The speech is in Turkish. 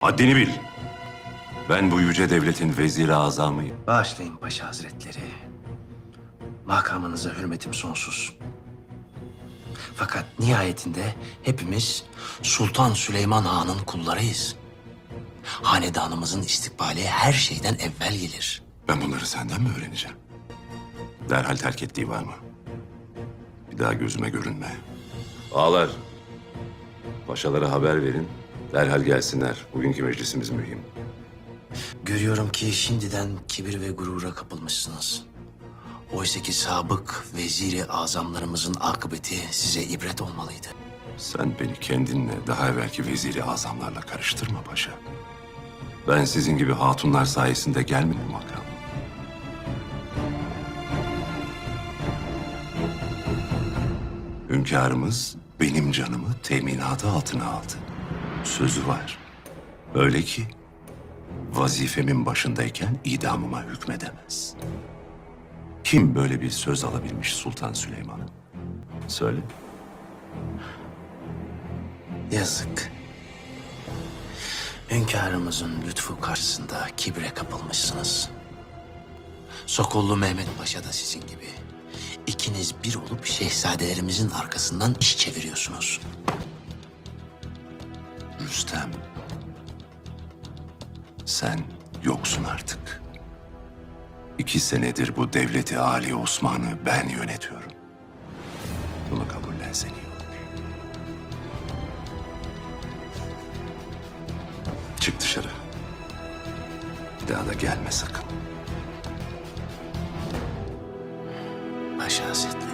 Haddini bil. Ben bu yüce devletin veziri azamıyım. Bağışlayın Paşa Hazretleri. Makamınıza hürmetim sonsuz. Fakat nihayetinde hepimiz Sultan Süleyman Han'ın kullarıyız. Hanedanımızın istikbali her şeyden evvel gelir. Ben bunları senden mi öğreneceğim? Derhal terk ettiği var mı? Bir daha gözüme görünme. Ağlar. Paşalara haber verin. Derhal gelsinler. Bugünkü meclisimiz mühim. Görüyorum ki şimdiden kibir ve gurura kapılmışsınız. Oysa ki sabık veziri azamlarımızın akıbeti size ibret olmalıydı. Sen beni kendinle daha evvelki veziri azamlarla karıştırma paşa. Ben sizin gibi hatunlar sayesinde gelmedim makam. Hünkârımız benim canımı teminatı altına aldı. Sözü var. Öyle ki vazifemin başındayken idamıma hükmedemez. Kim böyle bir söz alabilmiş Sultan Süleyman'a? Söyle. Yazık. Hünkârımızın lütfu karşısında kibre kapılmışsınız. Sokollu Mehmet Paşa da sizin gibi. İkiniz bir olup şehzadelerimizin arkasından iş çeviriyorsunuz. Rüstem. Sen yoksun artık. İki senedir bu devleti Ali Osman'ı ben yönetiyorum. Bunu kabullensen iyi olur. Çık dışarı. Bir daha da gelme sakın. Paşa Hazretleri.